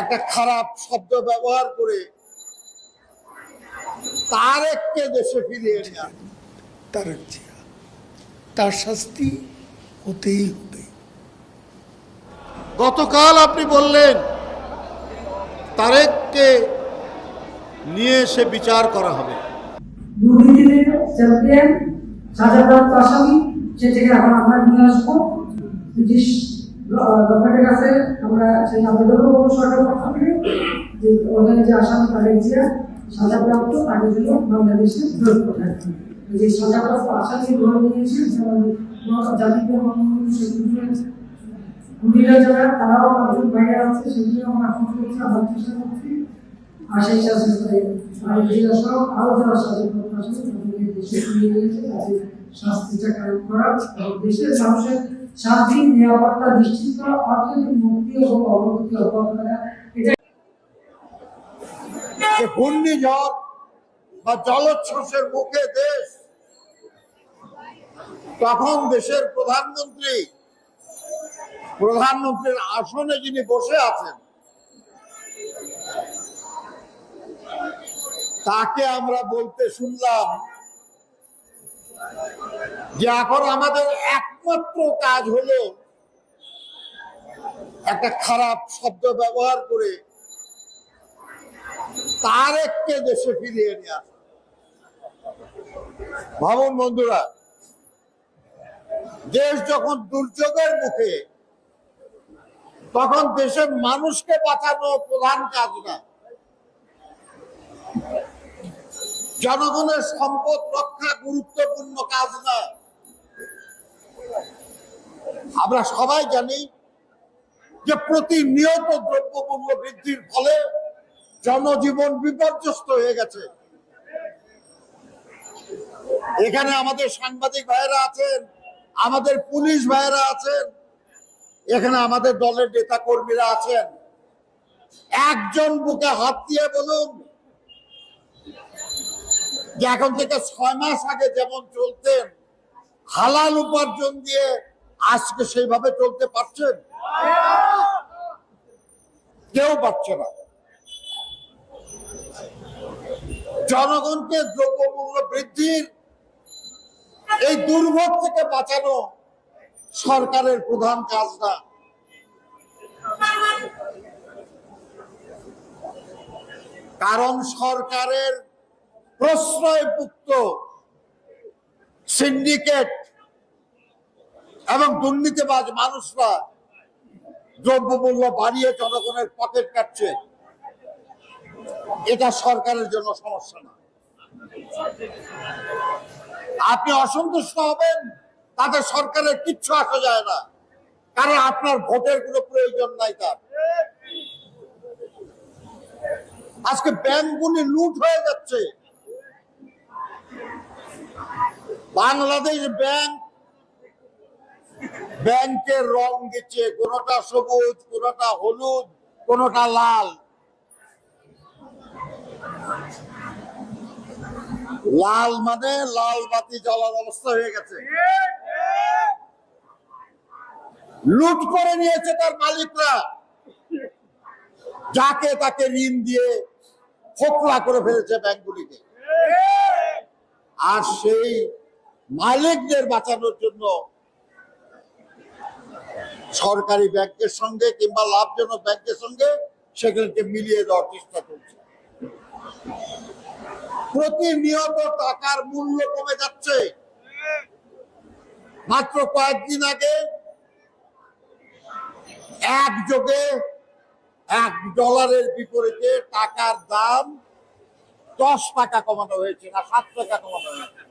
একটা খারাপ শব্দ ব্যবহার করে তারেককে দেশে ফিরিয়ে নেওয়া তারেক জিয়া তার শাস্তি হতেই হবে। গতকাল আপনি বললেন তারেককে নিয়ে এসে বিচার করা হবে। সাজাপ্রাপ্ত আসামি সেটাকে এখন আমরা নিয়ে আসব ব্রিটিশ গভর্নমেন্টের কাছে আমরা সেই আবেদন করব সরকার পক্ষ থেকে যে ওখানে যে আসামি তাদের যে সাজাপ্রাপ্ত তাকে যেন বাংলাদেশে ফেরত পাঠায় যে সাজাপ্রাপ্ত আসামি ধরে নিয়েছে যেমন জাতীয় মহিলা যারা, তারাও পাঁচজন বাইরে আছে, সেগুলো আমরা এখন করছি, আবার চেষ্টা করছি। আর সেই সাথে আর যারা সাজাপ্রাপ্ত আছে, তাদেরকে দেশে নিয়েছে তাদের করা এবং দেশের মানুষের নিরাপত্তা নিশ্চিত করা, অর্থনৈতিক মুক্তি এবং অব্যাহত রাখা ঘূর্ণিঝড় বা জলোচ্ছ্বাসের মুখে দেশ, তখন দেশের প্রধানমন্ত্রী, প্রধানমন্ত্রীর আসনে যিনি বসে আছেন, তাকে আমরা বলতে শুনলাম যে এখন আমাদের একমাত্র কাজ হলো একটা খারাপ শব্দ ব্যবহার করে তারেককে দেশে ফিরিয়ে আসা। ভাবুন বন্ধুরা, দেশ যখন দুর্যোগের মুখে, তখন দেশের মানুষকে বাঁচানো প্রধান কাজ না। জনগণের সম্পদ রক্ষা গুরুত্বপূর্ণ কাজ না। আমরা সবাই জানি যে প্রতিনিয়ত দ্রব্যমূল্য বৃদ্ধির ফলে জনজীবন বিপর্যস্ত হয়ে গেছে। এখানে আমাদের সাংবাদিক ভাইয়েরা আছেন, আমাদের পুলিশ ভাইয়েরা আছেন, এখানে আমাদের দলের নেতা কর্মীরা আছেন। একজন বুকে হাত দিয়ে বলুন যে এখন থেকে ছয় মাস আগে যেমন চলতেন, হালাল উপার্জন দিয়ে আজকে সেইভাবে চলতে পারছেন? কেউ পারছে না। জনগণকে দ্রব্যমূল্য বৃদ্ধির এই দুর্ভোগ থেকে বাঁচানো সরকারের প্রধান কাজ না। কারণ সরকারের প্রশ্রয়ভুক্ত সিন্ডিকেট এবং দুর্নীতিবাজ মানুষরা দ্রব্যমূল্য বাড়িয়ে জনগণের পকেট কাটছে। এটা সরকারের জন্য সমস্যা না। আপনি অসন্তুষ্ট হবেন, তাতে সরকারের কিচ্ছু আসা যায় না। কারণ আপনার ভোটের কোনো প্রয়োজন নাই তার। আজকে ব্যাংকগুলি লুট হয়ে যাচ্ছে। বাংলাদেশ ব্যাংক, ব্যাংকের রং দিচ্ছে, কোনটা সবুজ, কোনটা হলুদ, কোনটা লাল। লাল মানে লাল বাতি জ্বলার অবস্থা হয়ে গেছে। লুট করে নিয়েছে তার মালিকরা। যাকে তাকে ঋণ দিয়ে ফোকলা করে ফেলেছে ব্যাংকগুলিকে। আর সেই মালিকদের বাঁচানোর জন্য সরকারি ব্যাংকের সঙ্গে কিংবা লাভজনক ব্যাংকের সঙ্গে সেগুলোকে মিলিয়ে দেওয়ার চেষ্টা করছে প্রতিনিয়ত টাকার মূল্য কমে যাচ্ছে। মাত্র কয়েকদিন আগে এক যোগে এক ডলারের বিপরীতে টাকার দাম দশ টাকা কমানো হয়েছে না সাত টাকা কমানো হয়েছে।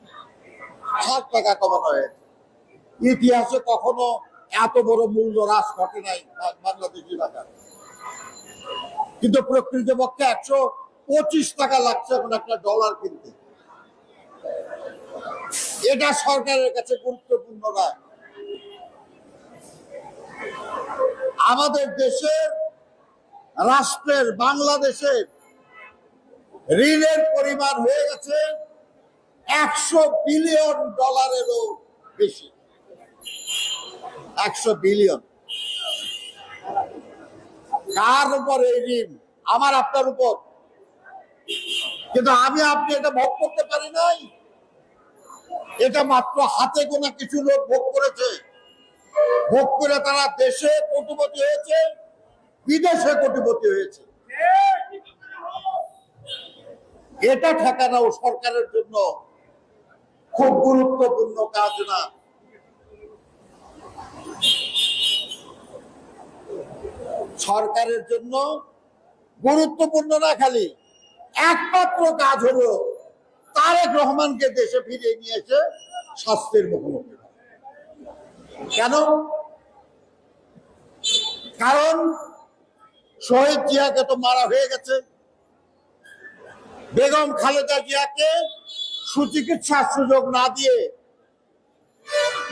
সাত টাকা কমানো হয়েছে। ইতিহাসে কখনো এত বড় মূল্য হ্রাস ঘটে নাই বাংলাদেশি টাকা কিন্তু প্রকৃতপক্ষে একশো পঁচিশ টাকা লাগছে এখন একটা ডলার কিনতে। এটা সরকারের কাছে গুরুত্বপূর্ণ না আমাদের দেশের রাষ্ট্রের বাংলাদেশের ঋণের পরিমাণ হয়ে গেছে একশো বিলিয়ন ডলারেরও বেশি। একশো বিলিয়ন। কার উপর এই ঋণ? আমার, আপনার উপর। কিন্তু আমি, আপনি এটা ভোগ করতে পারি নাই। এটা মাত্র হাতে গোনা কিছু লোক ভোগ করেছে। ভোগ করে তারা দেশে কোটিপতি হয়েছে, বিদেশে কোটিপতি হয়েছে। এটা ঠেকানো সরকারের জন্য খুব গুরুত্বপূর্ণ কাজ না। সরকারের জন্য গুরুত্বপূর্ণ না খালি, একমাত্র কাজ হলো তারেক রহমানকে দেশে ফিরিয়ে নিয়ে এসে শাস্তির মুখোমুখি কেন? কারণ শহীদ জিয়াকে তো মারা হয়ে গেছে। বেগম খালেদা জিয়াকে সুচিকিৎসার সুযোগ না দিয়ে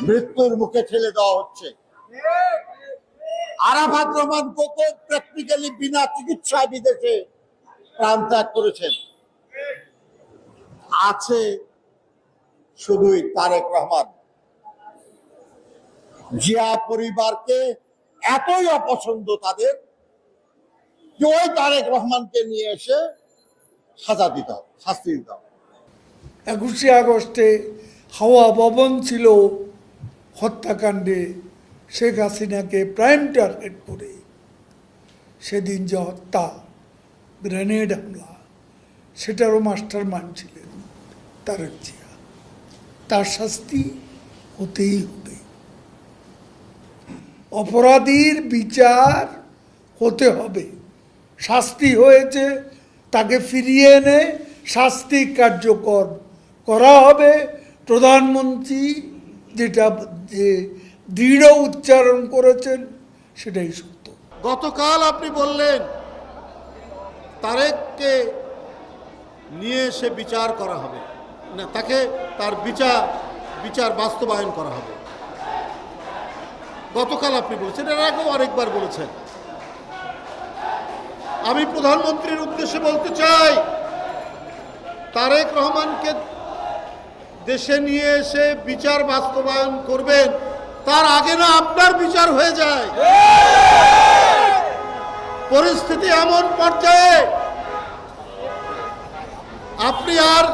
মৃত্যুর মুখে ঠেলে দেওয়া হচ্ছে। আরাফাত রহমান কোকো প্র্যাকটিক্যালি বিনা চিকিৎসায় বিদেশে প্রাণ ত্যাগ করেছেন। আছে শুধুই তারেক রহমান। জিয়া পরিবারকে এতই অপছন্দ তাদের যে ওই তারেক রহমানকে নিয়ে এসে সাজা দিতে হবে, শাস্তি দিতে হবে। একুশে আগস্টে হাওয়া ভবন ছিল হত্যাকাণ্ডে শেখ হাসিনাকে প্রাইম টার্গেট করে। সেদিন যে হত্যা গ্রেনেড হামলা, সেটারও মাস্টার মাইন্ড ছিলেন তারেক জিয়া। তার শাস্তি হতেই হবে। অপরাধীর বিচার হতে হবে। শাস্তি হয়েছে, তাকে ফিরিয়ে এনে শাস্তি কার্যকর করা হবে। প্রধানমন্ত্রী যেটা যে দৃঢ় উচ্চারণ করেছেন, সেটাই সত্য। গতকাল আপনি বললেন, তারেককে নিয়ে এসে বিচার করা হবে। না, তাকে তার বিচার বিচার বাস্তবায়ন করা হবে। গতকাল আপনি বলেছেন, এর আগেও অনেকবার বলেছেন। আমি প্রধানমন্ত্রীর উদ্দেশ্যে বলতে চাই, তারেক রহমানকে দেশে নিয়ে এসে বিচার বাস্তবায়ন করবেন, তার আগে না আপনার বিচার হয়ে যায়। পরিস্থিতি এমন পর্যায়ে, আপনি আর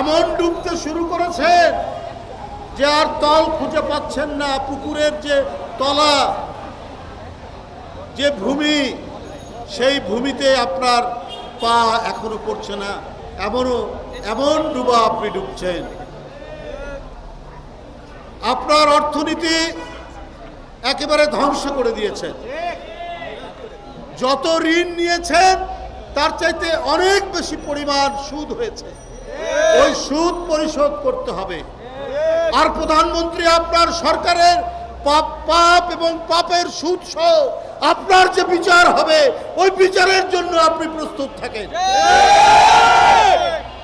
এমন ডুবতে শুরু করেছেন যে আর তল খুঁজে পাচ্ছেন না, পুকুরের যে তলা, যে ভূমি, সেই ভূমিতে আপনার পা এখনও পড়ছে না। এমনও এমন ডুবা আপনি ডুবছেন। আপনার অর্থনীতি একেবারে ধ্বংস করে দিয়েছেন যত ঋণ নিয়েছেন, তার চাইতে অনেক বেশি পরিমাণ সুদ হয়েছে। ওই সুদ পরিশোধ করতে হবে। আর প্রধানমন্ত্রী, আপনার সরকারের পাপ পাপ এবং পাপের সুদ সহ আপনার যে বিচার হবে, ওই বিচারের জন্য আপনি প্রস্তুত থাকেন।